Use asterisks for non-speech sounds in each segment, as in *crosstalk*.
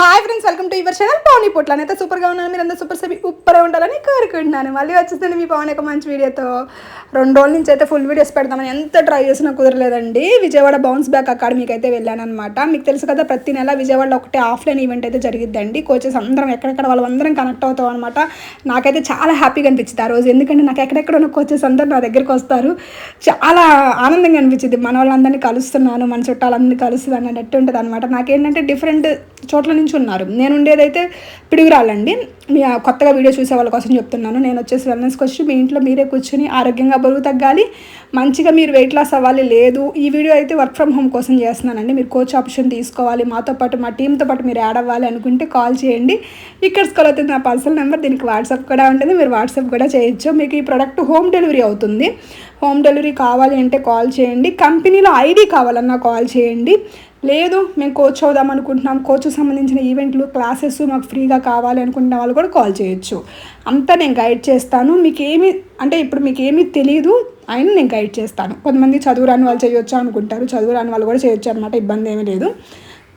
Hi friends welcome to your channel Pavan Potla అయితే సూపర్గా ఉన్నాను మీరు అందరూ సూపర్ సబి ఉప్పరే ఉండాలని కోరుకుంటున్నాను. మళ్ళీ వచ్చేసింది మీ పవన్ యొక్క మంచి వీడియోతో రెండు రోజుల నుంచి అయితే ఫుల్ వీడియోస్ పెడతామని ఎంత ట్రై చేసినా కుదరలేదండి. విజయవాడ బౌన్స్ బ్యాక్ అకాడమీకి అయితే వెళ్ళాను అనమాట మీకు తెలుసు కదా ప్రతి నెల విజయవాడలో ఒకటే ఆఫ్లైన్ ఈవెంట్ అయితే జరిగిద్దండి. కోచెస్ అందరం ఎక్కడెక్కడ వాళ్ళందరం కనెక్ట్ అవుతాం అనమాట నాకైతే చాలా హ్యాపీగా అనిపించింది ఆ రోజు. ఎందుకంటే నాకు ఎక్కడెక్కడ ఉన్న కోచెస్ అందరూ నా దగ్గరికి వస్తారు. చాలా ఆనందంగా అనిపించింది. మన వాళ్ళందరినీ కలుస్తున్నాను మన చుట్టాలందరినీ కలుస్తున్నాను అన్నట్టు ఉంటుంది అనమాట నాకేంటంటే డిఫరెంట్ చోట్ల నుంచి ఉన్నారు. నేను ఉండేదైతే పిడుగురాలండి మీ కొత్తగా వీడియో చూసే వాళ్ళ కోసం చెప్తున్నాను. నేను వచ్చేసి వెల్నెస్కి వచ్చి మీ ఇంట్లో మీరే కూర్చొని ఆరోగ్యంగా బరువు తగ్గాలి. మంచిగా మీరు వెయిట్ లాస్ అవ్వాలి. లేదు ఈ వీడియో అయితే వర్క్ ఫ్రమ్ హోమ్ కోసం చేస్తున్నానండి. మీరు కోచ్ ఆప్షన్ తీసుకోవాలి. మాతో పాటు మా టీంతో పాటు మీరు యాడ్ అవ్వాలి అనుకుంటే కాల్ చేయండి. ఇక్కడ స్కూల్ అవుతుంది నా పర్సనల్ నెంబర్ దీనికి వాట్సాప్ కూడా ఉంటుంది. మీరు వాట్సాప్ కూడా చేయొచ్చు. మీకు ఈ ప్రోడక్ట్ హోమ్ డెలివరీ అవుతుంది. హోమ్ డెలివరీ కావాలి అంటే కాల్ చేయండి. కంపెనీలో ఐడి కావాలన్నా కాల్ చేయండి. లేదు మేము కోచ్ అవుదాం అనుకుంటున్నాం. కోచ్ సంబంధించిన ఈవెంట్లు క్లాసెస్ మాకు ఫ్రీగా కావాలి అనుకుంటున్న వాళ్ళు కూడా కాల్ చేయొచ్చు. అంతా నేను గైడ్ చేస్తాను. మీకు ఏమి అంటే ఇప్పుడు మీకు ఏమీ తెలియదు అయినా నేను గైడ్ చేస్తాను. కొంతమంది చదువు రాని వాళ్ళు చేయొచ్చు అనుకుంటారు. చదువు రాని వాళ్ళు కూడా చేయొచ్చు అనమాట ఇబ్బంది ఏమీ లేదు.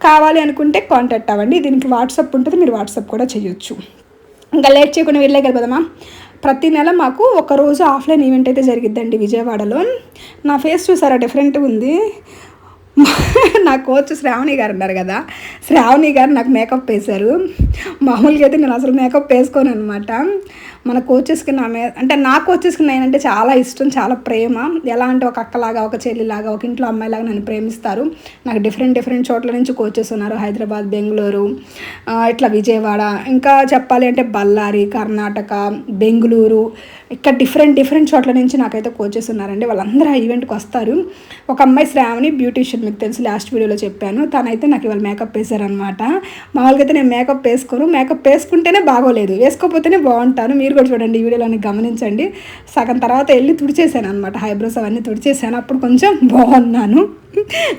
కావాలి అనుకుంటే కాంటాక్ట్ అవ్వండి. దీనికి వాట్సాప్ ఉంటుంది మీరు వాట్సాప్ కూడా చేయొచ్చు. ఇంకా లేట్ చేయకుండా వెళ్ళే కదా ప్రతి నెల మాకు ఒక రోజు ఆఫ్లైన్ ఈవెంట్ అయితే జరిగిద్దండి విజయవాడలో. నా ఫేస్ చూసారా? డిఫరెంట్ ఉంది. *laughs* నా కోచ్ శ్రావణి గారు ఉన్నారు కదా. శ్రావణి గారు నాకు మేకప్ వేశారు. మామూలుగా అయితే నేను అసలు మేకప్ వేసుకోను అనమాట మన కోచెస్కి నా మీద అంటే నా కోచెస్కి నేనంటే చాలా ఇష్టం చాలా ప్రేమ. ఎలా అంటే ఒక అక్కలాగా ఒక చెల్లిలాగా ఒక ఇంట్లో అమ్మాయిలాగా నన్ను ప్రేమిస్తారు. నాకు డిఫరెంట్ డిఫరెంట్ చోట్ల నుంచి కోచెస్ ఉన్నారు. హైదరాబాద్ బెంగళూరు ఇట్లా విజయవాడ. ఇంకా చెప్పాలి అంటే బళ్ళారి కర్ణాటక బెంగళూరు ఇక్కడ డిఫరెంట్ డిఫరెంట్ చోట్ల నుంచి నాకైతే కోచెస్ ఉన్నారండి. వాళ్ళందరూ ఆ ఈవెంట్కి వస్తారు. ఒక అమ్మాయి శ్రావణి బ్యూటీషియన్ మీకు తెలుసు లాస్ట్ వీడియోలో చెప్పాను. తనైతే నాకు ఇవాళ మేకప్ వేశారనమాట మామూలుగా అయితే నేను మేకప్ వేసుకోను. మేకప్ వేసుకుంటేనే బాగోలేదు. వేసుకోకపోతేనే బాగుంటాను. మీరు కూడా చూడండి ఈ వీడియోలో గమనించండి. సగం తర్వాత వెళ్ళి తుడిచేసాను అనమాట హైబ్రోస్ అవన్నీ తుడిచేసాను అప్పుడు కొంచెం బాగున్నాను.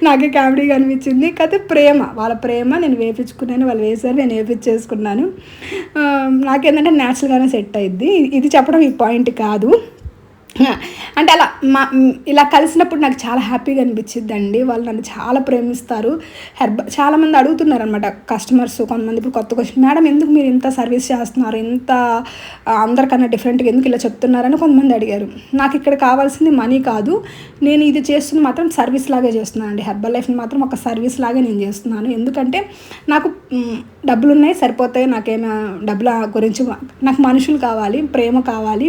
నాకే కామెడీగా అనిపించింది కాకపోతే ప్రేమ వాళ్ళ ప్రేమ నేను వేపించుకున్నాను వాళ్ళు వేశారు నేను వేపించేసుకున్నాను. నాకేంటంటే న్యాచురల్గానే సెట్ అయింది ఇది చెప్పడం ఈ పాయింట్ కాదు. *laughs* అంటే అలా మా ఇలా కలిసినప్పుడు నాకు చాలా హ్యాపీగా అనిపించింది అండి వాళ్ళు నన్ను చాలా ప్రేమిస్తారు. హెర్బ చాలామంది అడుగుతున్నారు అనమాట కస్టమర్స్ కొంతమంది ఇప్పుడు కొత్త క్వశ్చన్ మేడం ఎందుకు మీరు ఇంత సర్వీస్ చేస్తున్నారు? ఇంత అందరికన్నా డిఫరెంట్గా ఎందుకు ఇలా చెప్తున్నారని కొంతమంది అడిగారు. నాకు ఇక్కడ కావాల్సింది మనీ కాదు. నేను ఇది చేస్తున్న మాత్రం సర్వీస్ లాగే చేస్తున్నాను అండి. హెర్బల్ లైఫ్ని మాత్రం ఒక సర్వీస్ లాగే నేను చేస్తున్నాను. ఎందుకంటే నాకు డబ్బులు ఉన్నాయి సరిపోతాయి. నాకేమో డబ్బుల గురించి నాకు మనుషులు కావాలి ప్రేమ కావాలి.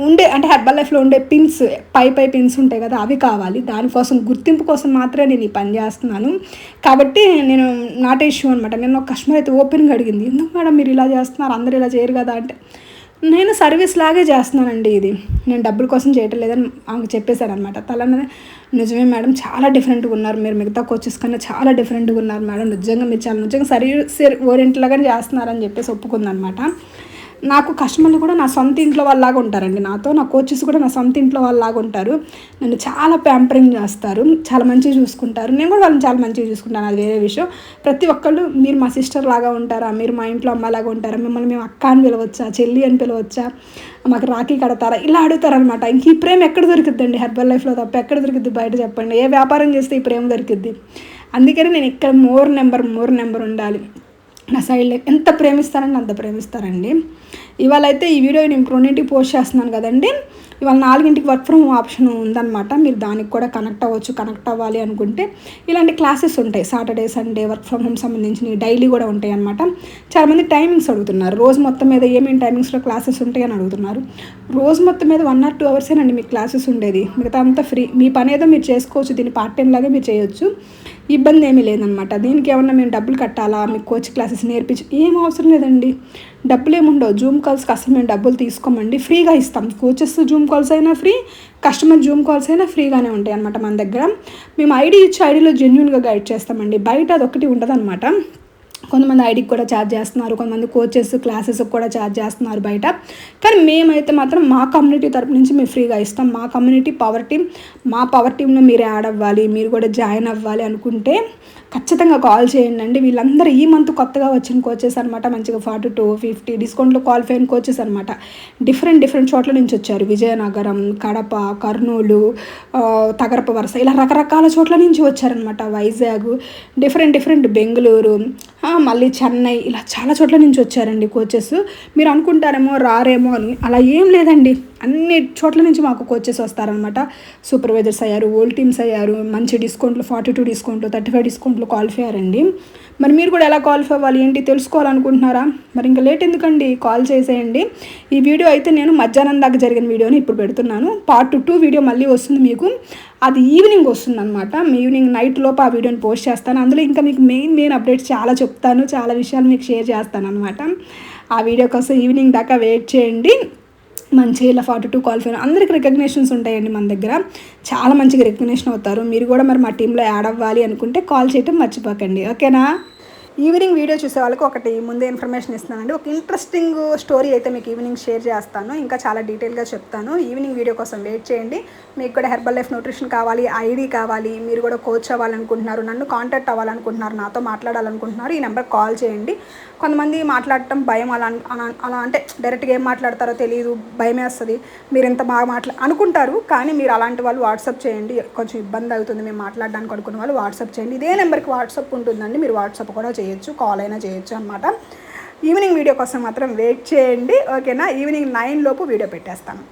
ఉండే అంటే హెర్బల్ లైఫ్లో ఉండే పిన్స్ పై పై పిన్స్ ఉంటాయి కదా అవి కావాలి. దానికోసం గుర్తింపు కోసం మాత్రమే నేను ఈ పని చేస్తున్నాను. కాబట్టి నేను నాట్ ఇష్యూ అనమాట నేను ఒక కస్టమర్ అయితే ఓపెన్గా అడిగింది ఎందుకు మేడం మీరు ఇలా చేస్తున్నారు? అందరూ ఇలా చేయరు కదా? అంటే నేను సర్వీస్ లాగే చేస్తున్నానండి ఇది. నేను డబ్బుల కోసం చేయటం లేదని ఆమెకు చెప్పేశాను అనమాట తలనే నిజమే మేడం చాలా డిఫరెంట్గా ఉన్నారు. మీరు మిగతా కోచెస్ కన్నా చాలా డిఫరెంట్గా ఉన్నారు మేడం. నిజంగా మీరు చాలా నిజంగా సర్వీస్ ఓరియంట్లాగానే చేస్తున్నారని చెప్పేసి ఒప్పుకుందనమాట నాకు కస్టమర్లు కూడా నా సొంత ఇంట్లో వాళ్ళలాగా ఉంటారండి నాతో. నా కోచెస్ కూడా నా సొంత ఇంట్లో వాళ్ళలాగా ఉంటారు. నన్ను చాలా ప్యాంపరింగ్ చేస్తారు. చాలా మంచిగా చూసుకుంటారు. నేను కూడా వాళ్ళని చాలా మంచిగా చూసుకుంటాను. అది వేరే విషయం. ప్రతి ఒక్కళ్ళు మీరు మా సిస్టర్ లాగా ఉంటారా? మీరు మా ఇంట్లో అమ్మలాగా ఉంటారా? మిమ్మల్ని మేము అక్క అని పిలవచ్చా? చెల్లి అని పిలవచ్చా? మాకు రాఖీ కడతారా? ఇలా అడుగుతారనమాట ఇంక ఈ ప్రేమ ఎక్కడ దొరికిద్దండి? హెర్బల్ లైఫ్లో తప్ప ఎక్కడ దొరికిద్ది బయట చెప్పండి? ఏ వ్యాపారం చేస్తే ఈ ప్రేమ దొరికిద్ది? అందుకని నేను ఇక్కడ మోర్ నెంబర్ మోర్ నెంబర్ ఉండాలి. నా సైడ్ ఎంత ప్రేమిస్తారని అంత ప్రేమిస్తారండి. ఇవాళ అయితే ఈ వీడియో నేను రెండింటికి పోస్ట్ చేస్తున్నాను కదండి. ఇవాళ నాలుగింటికి వర్క్ ఫ్రమ్ ఆప్షన్ ఉందన్నమాట. మీరు దానికి కూడా కనెక్ట్ అవ్వచ్చు కనెక్ట్ అవ్వాలి అనుకుంటే. ఇలాంటి క్లాసెస్ ఉంటాయి. Saturday Sunday work from home సంబంధించిన డైలీ కూడా ఉంటాయి అనమాట చాలామంది టైమింగ్స్ అడుగుతున్నారు. రోజు మొత్తం మీద ఏమేమి టైమింగ్స్లో క్లాసెస్ ఉంటాయని అని అడుగుతున్నారు. రోజు మొత్తం మీద వన్ ఆర్ టూ అవర్సేనండి మీకు క్లాసెస్ ఉండేది. మిగతా అంతా ఫ్రీ. మీ పని ఏదో మీరు చేసుకోవచ్చు. దీన్ని పార్ట్ టైం లాగే మీరు చేయొచ్చు. ఇబ్బంది ఏమీ లేదనమాట దీనికి ఏమన్నా మేము డబ్బులు కట్టాలా? మీకు కోచ్ క్లాసెస్ నేర్పించి ఏం అవసరం లేదండి. డబ్బులు ఏముండవు జూమ్ కాల్స్కి అసలు మేము డబ్బులు తీసుకోమండి. ఫ్రీగా ఇస్తాం. కోచెస్ జూమ్ కాల్స్ అయినా ఫ్రీ కస్టమర్ జూమ్ కాల్స్ అయినా ఫ్రీగానే ఉంటాయి అనమాట మన దగ్గర. మేము ఐడి ఇచ్చి ఐడిలో జెన్యున్గా గైడ్ చేస్తామండి. బయట అదొకటి ఉండదు కొంతమంది ఐడికి కూడా ఛార్జ్ చేస్తున్నారు కొంతమంది కోచెస్ క్లాసెస్ కూడా ఛార్జ్ చేస్తున్నారు బయట. కానీ మేమైతే మాత్రం మా కమ్యూనిటీ తరపు నుంచి మేము ఫ్రీగా ఇస్తాం. మా కమ్యూనిటీ పవర్ టీమ్ మా పవర్ టీంలో మీరు యాడ్ అవ్వాలి మీరు కూడా జాయిన్ అవ్వాలి అనుకుంటే ఖచ్చితంగా కాల్ చేయండి అండి. వీళ్ళందరూ ఈ మంత్ కొత్తగా వచ్చిన కోచెస్ అనమాట మంచిగా ఫార్టీ టూ ఫిఫ్టీ డిస్కౌంట్లో క్వాలిఫై అయిన కోచెస్ అనమాట డిఫరెంట్ డిఫరెంట్ చోట్ల నుంచి వచ్చారు. విజయనగరం కడప కర్నూలు తగరప వరుస ఇలా రకరకాల చోట్ల నుంచి వచ్చారనమాట వైజాగ్. డిఫరెంట్ డిఫరెంట్ బెంగళూరు మళ్ళీ చెన్నై ఇలా చాలా చోట్ల నుంచి వచ్చారండి కోచెస్ మీరు అనుకుంటారేమో రారేమో అని. అలా ఏం లేదండి. అన్ని చోట్ల నుంచి మాకు కోచెస్ వస్తారనమాట సూపర్వైజర్స్ అయ్యారు ఓల్డ్ టీమ్స్ అయ్యారు. మంచి డిస్కౌంట్లు ఫార్టీ టూ డిస్కౌంట్లు థర్టీ ఫైవ్ డిస్కౌంట్లు క్వాలిఫై అయ్యారండి. మరి మీరు కూడా ఎలా క్వాలిఫై అవ్వాలి ఏంటి తెలుసుకోవాలనుకుంటున్నారా? మరి ఇంకా లేట్ ఎందుకండి? కాల్ చేసేయండి. ఈ వీడియో అయితే నేను మధ్యాహ్నం దాకా జరిగిన వీడియోని ఇప్పుడు పెడుతున్నాను. పార్ట్ టూ వీడియో మళ్ళీ వస్తుంది మీకు. అది ఈవినింగ్ వస్తుంది అనమాట ఈవినింగ్ నైట్ లోపు ఆ వీడియోని పోస్ట్ చేస్తాను. అందులో ఇంకా మీకు మెయిన్ మెయిన్ అప్డేట్స్ చాలా చెప్తాను. చాలా విషయాలు మీకు షేర్ చేస్తాను అనమాట ఆ వీడియో కోసం ఈవినింగ్ దాకా వెయిట్ చేయండి. మంచిగా ఫార్టీ టూ క్వాలిఫై అందరికి రికగ్నేషన్స్ ఉంటాయండి మన దగ్గర. చాలా మంచిగా రికగ్నేషన్ అవుతారు. మీరు కూడా మరి మా టీంలో యాడ్ అవ్వాలి అనుకుంటే కాల్ చేయటం మర్చిపోకండి. ఓకేనా? ఈవినింగ్ వీడియో చూసే వాళ్ళకి ఒకటి ముందే ఇన్ఫర్మేషన్ ఇస్తున్నానండి. ఒక ఇంట్రెస్టింగ్ స్టోరీ అయితే మీకు ఈవినింగ్ షేర్ చేస్తాను. ఇంకా చాలా డీటెయిల్గా చెప్తాను. ఈవినింగ్ వీడియో కోసం వెయిట్ చేయండి. మీకు కూడా హెర్బల్ లైఫ్ న్యూట్రిషన్ కావాలి ఐడి కావాలి మీరు కూడా కోచ్ అవ్వాలనుకుంటున్నారు నన్ను కాంటాక్ట్ అవ్వాలనుకుంటున్నారు నాతో మాట్లాడాలనుకుంటున్నారు ఈ నెంబర్ కాల్ చేయండి. కొంతమంది మాట్లాడటం భయం అలా అలా అలా అంటే డైరెక్ట్గా ఏం మాట్లాడతారో తెలియదు భయం వేస్తుంది. మీరు ఇంత బాగా మాట్లా అనుకుంటారు కానీ మీరు అలాంటి వాళ్ళు వాట్సాప్ చేయండి. కొంచెం ఇబ్బంది అవుతుంది మేము మాట్లాడడానికి అనుకున్న వాళ్ళు వాట్సాప్ చేయండి. ఇదే నెంబర్కి వాట్సాప్ ఉంటుందండి. మీరు వాట్సాప్ కూడా చేయండి. చేయొచ్చు కాల్ అయినా చేయొచ్చు అనమాట ఈవినింగ్ వీడియో కోసం మాత్రం వెయిట్ చేయండి ఓకేనా ఈవినింగ్ నైన్ లోపు వీడియో పెట్టేస్తాను.